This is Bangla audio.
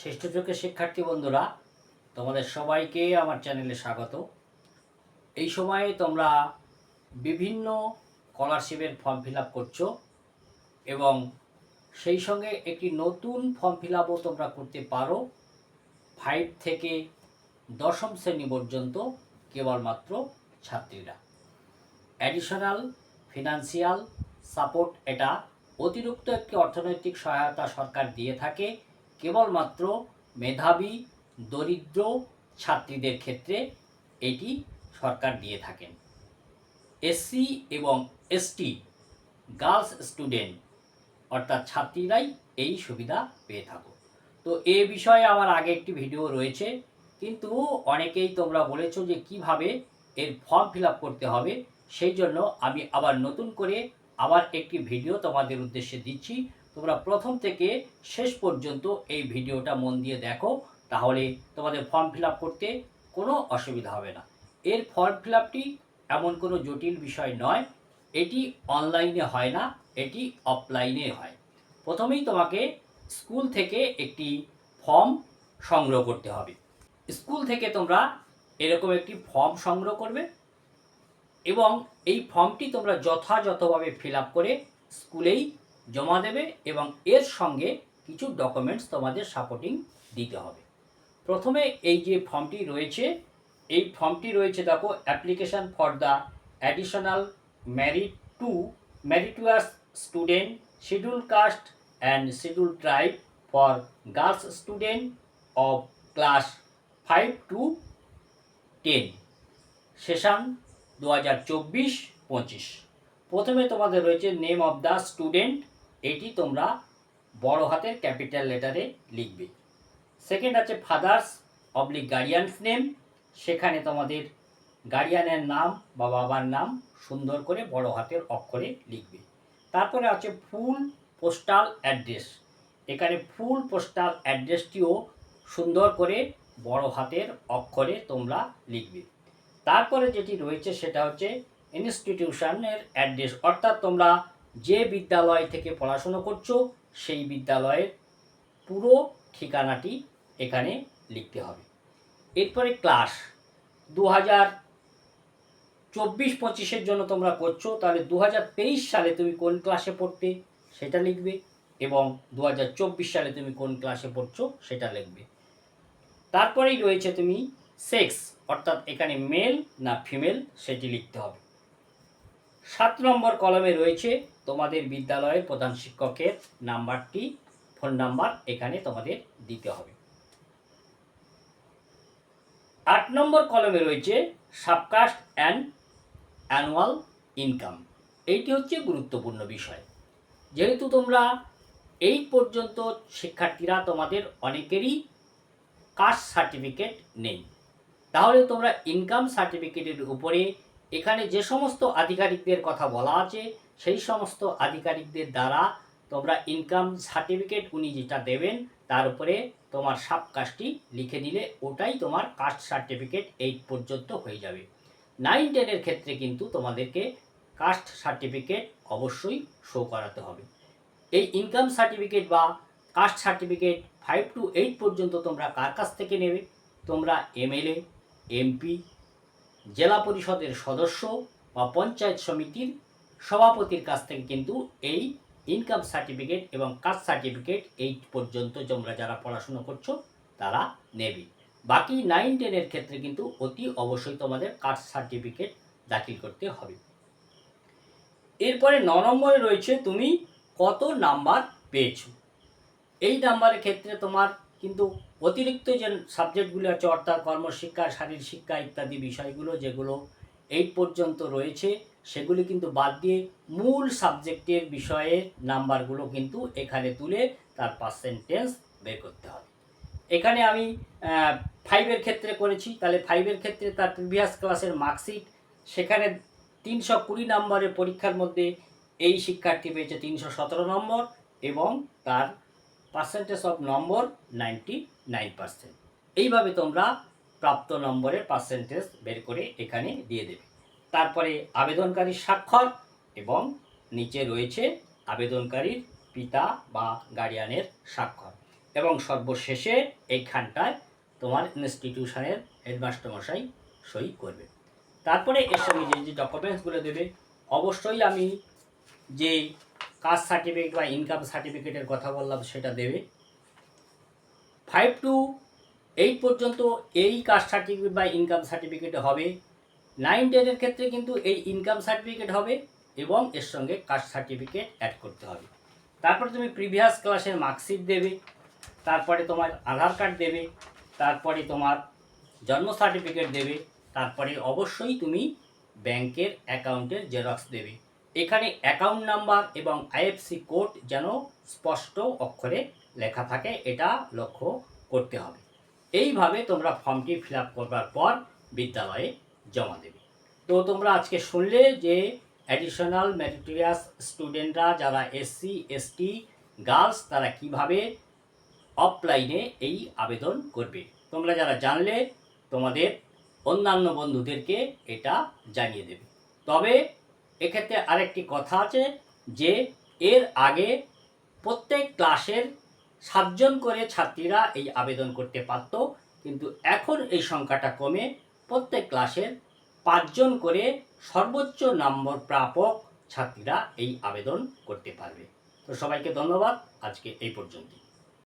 শ্রেষ্ঠ চোখের শিক্ষার্থী বন্ধুরা, তোমাদের সবাইকে আমার চ্যানেলে স্বাগত। এই সময়ে তোমরা বিভিন্ন স্কলারশিপের ফর্ম ফিল আপ করছ এবং সেই সঙ্গে একটি নতুন ফর্ম ফিল আপও তোমরা করতে পারো ফাইভ থেকে দশম শ্রেণি পর্যন্ত কেবলমাত্র ছাত্রীরা। অ্যাডিশনাল ফিনান্সিয়াল সাপোর্ট এটা অতিরিক্ত একটি অর্থনৈতিক সহায়তা সরকার দিয়ে থাকে কেবলমাত্র মেধাবী, দরিদ্র ছাত্রীদের ক্ষেত্রে এটি সরকার দিয়ে থাকেন। এসসি এবং এসটি, গার্লস স্টুডেন্ট, অর্থাৎ ছাত্রীরাই এই সুবিধা পেয়ে থাকো তো এ বিষয়ে আমার আগে একটি ভিডিও রয়েছে, কিন্তু অনেকেই তোমরা বলেছ যে কীভাবে এর ফর্ম ফিল করতে হবে, সেই জন্য আমি আবার নতুন করে আবার একটি ভিডিও তোমাদের উদ্দেশ্যে দিচ্ছি। তোমরা প্রথম থেকে শেষ পর্যন্ত এই ভিডিওটা মন দিয়ে দেখো, তাহলে তোমাদের ফর্ম ফিল করতে কোনো অসুবিধা হবে না। এর ফর্ম ফিল এমন কোনো জটিল বিষয় নয়, এটি অনলাইনে হয় না, এটি অফলাইনে হয়। প্রথমেই তোমাকে স্কুল থেকে একটি ফর্ম সংগ্রহ করতে হবে। স্কুল থেকে তোমরা এরকম একটি ফর্ম সংগ্রহ করবে এবং এই ফর্মটি তোমরা যথাযথভাবে ফিল করে স্কুলেই জমা দেবে এবং এর সঙ্গে কিছু ডকুমেন্টস তোমাদের সাপোর্টিং দিতে হবে। প্রথমে এই যে ফর্মটি রয়েছে, এই ফর্মটি রয়েছে দেখো application for the additional merit to meritorious student schedule caste and schedule tribe for girls student of class five to ten session দু হাজার চব্বিশ পঁচিশ। প্রথমে তোমাদের রয়েছে নেম অফ দ্য স্টুডেন্ট এটি তোমরা বড় হাতের ক্যাপিটাল লেটারে লিখবে। সেকেন্ড আছে ফাদার্স অবলিক গার্ডিয়ানস নেম সেখানে তোমাদের গার্ডিয়ানের নাম বা বাবার নাম সুন্দর করে বড় হাতের অক্ষরে লিখবে। তারপরে আছে ফুল পোস্টাল অ্যাড্রেস এখানে ফুল পোস্টাল অ্যাড্রেসটিও সুন্দর করে বড় হাতের অক্ষরে তোমরা লিখবে। তারপরে যেটি রয়েছে সেটা হচ্ছে ইনস্টিটিউশনের অ্যাড্রেস অর্থাৎ তোমরা যে বিদ্যালয় থেকে পড়াশুনো করছ, সেই বিদ্যালয়ের পুরো ঠিকানাটি এখানে লিখতে হবে। এরপরে ক্লাস দু হাজার চব্বিশ পঁচিশের জন্য তোমরা করছ, তাহলে দু সালে তুমি কোন ক্লাসে পড়তে সেটা লিখবে এবং দু হাজার চব্বিশ সালে তুমি কোন ক্লাসে পড়ছো সেটা লিখবে। তারপরেই রয়েছে তুমি সেক্স, অর্থাৎ এখানে মেল না ফিমেল সেটি লিখতে হবে। সাত নম্বর কলমে রয়েছে তোমাদের বিদ্যালয়ের প্রধান শিক্ষকের নাম্বারটি, ফোন নাম্বার এখানে তোমাদের দিতে হবে। আট নম্বর কলমে রয়েছে সাবকাস্ট অ্যান্ড অ্যানুয়াল ইনকাম এইটি হচ্ছে গুরুত্বপূর্ণ বিষয়। যেহেতু তোমরা এই পর্যন্ত শিক্ষার্থীরা তোমাদের অনেকেরই কাস্ট সার্টিফিকেট নেই, তাহলে তোমরা ইনকাম সার্টিফিকেটের উপরে এখানে যে সমস্ত আধিকারিকদের কথা বলা আছে সেই সমস্ত আধিকারিকদের দ্বারা তোমরা ইনকাম সার্টিফিকেট উনি যেটা দেবেন, তার উপরে তোমার সাব কাস্টটি লিখে দিলে ওটাই তোমার কাস্ট সার্টিফিকেট এইট পর্যন্ত হয়ে যাবে। নাইন টেনের ক্ষেত্রে কিন্তু তোমাদেরকে কাস্ট সার্টিফিকেট অবশ্যই শো করাতে হবে। এই ইনকাম সার্টিফিকেট বা caste certificate five to eight পর্যন্ত তোমরা কার কাছ থেকে নেবে? তোমরা এমএলএ এমপি জেলা পরিষদের সদস্য বা পঞ্চায়েত সমিতির সভাপতির কাছ থেকে কিন্তু এই ইনকাম সার্টিফিকেট এবং কাস্ট সার্টিফিকেট এইট পর্যন্ত তোমরা যারা পড়াশুনো করছ, তারা নেবে। বাকি নাইন টেনের ক্ষেত্রে কিন্তু অতি অবশ্যই তোমাদের কাস্ট সার্টিফিকেট দাখিল করতে হবে। এরপরে ন নম্বরে রয়েছে, তুমি কত নাম্বার পেয়েছ? এই নাম্বারের ক্ষেত্রে তোমার কিন্তু অতিরিক্ত যে সাবজেক্টগুলো আছে, অর্থাৎ কর্মশিক্ষা শারীর শিক্ষা ইত্যাদি বিষয়গুলো যেগুলো এইট পর্যন্ত রয়েছে সেগুলি কিন্তু বাদ দিয়ে মূল সাবজেক্টের বিষয়ের নাম্বারগুলো কিন্তু এখানে তুলে তার পার্সেন্টেজ বের করতে হবে। এখানে আমি ফাইভের ক্ষেত্রে করেছি। তাহলে ফাইভের ক্ষেত্রে তার প্রিভিয়াস ক্লাসের মার্কশিট সেখানে তিনশো কুড়ি নম্বরের পরীক্ষার মধ্যে এই শিক্ষার্থী পেয়েছে তিনশো সতেরো নম্বর এবং তার percentage of number ninety nine percent এইভাবে তোমরা প্রাপ্ত নম্বরের পার্সেন্টেজ বের করে এখানে দিয়ে দেবে। তারপরে আবেদনকারীর স্বাক্ষর এবং নিচে রয়েছে আবেদনকারীর পিতা বা গার্ডিয়ানের স্বাক্ষর। এবং সর্বশেষে এইখানটায় তোমার ইনস্টিটিউশনের হেডমাস্টার মশাই সই করবে। তারপরে এর সঙ্গে যে যে ডকুমেন্টসগুলো দেবে, অবশ্যই আমি যে কাস্ট সার্টিফিকেট বা ইনকাম সার্টিফিকেটের কথা বললাম সেটা দেবে। ফাইভ টু এইট পর্যন্ত এই কাস্ট সার্টিফিকেট বা ইনকাম সার্টিফিকেট হবে। নাইন টেনের ক্ষেত্রে কিন্তু এই ইনকাম সার্টিফিকেট হবে এবং এর সঙ্গে কাস্ট সার্টিফিকেট অ্যাড করতে হবে। তারপরে তুমি প্রিভিয়াস ক্লাসের মার্কশিট দেবে, তারপরে তোমার আধার কার্ড দেবে, তারপরে তোমার জন্ম সার্টিফিকেট দেবে, তারপরে অবশ্যই তুমি ব্যাংকের অ্যাকাউন্টের জেরক্স দেবে। এখানে অ্যাকাউন্ট নাম্বার এবং আইএফসি কোড যেন স্পষ্ট অক্ষরে লেখা থাকে, এটা লক্ষ্য করতে হবে। এইভাবে তোমরা ফর্মটি ফিল আপ করবার পর বিদ্যালয়ে জমা দেবে। তো তোমরা আজকে শুনলে যে অ্যাডিশনাল ম্যারিটোরিয়াস স্টুডেন্টরা যারা এসসি এসটি গার্লস তারা কীভাবে অফলাইনে এই আবেদন করবে। তোমরা যারা জানলে, তোমাদের অন্যান্য বন্ধুদেরকে এটা জানিয়ে দেবে। তবে এক্ষেত্রে আরেকটি কথা আছে যে, এর আগে প্রত্যেক ক্লাসের সাতজন করে ছাত্রীরা এই আবেদন করতে পারত, কিন্তু এখন এই সংখ্যাটা কমে প্রত্যেক ক্লাসের পাঁচজন করে সর্বোচ্চ নম্বর প্রাপক ছাত্রীরা এই আবেদন করতে পারবে। তো সবাইকে ধন্যবাদ। আজকে এই পর্যন্তই।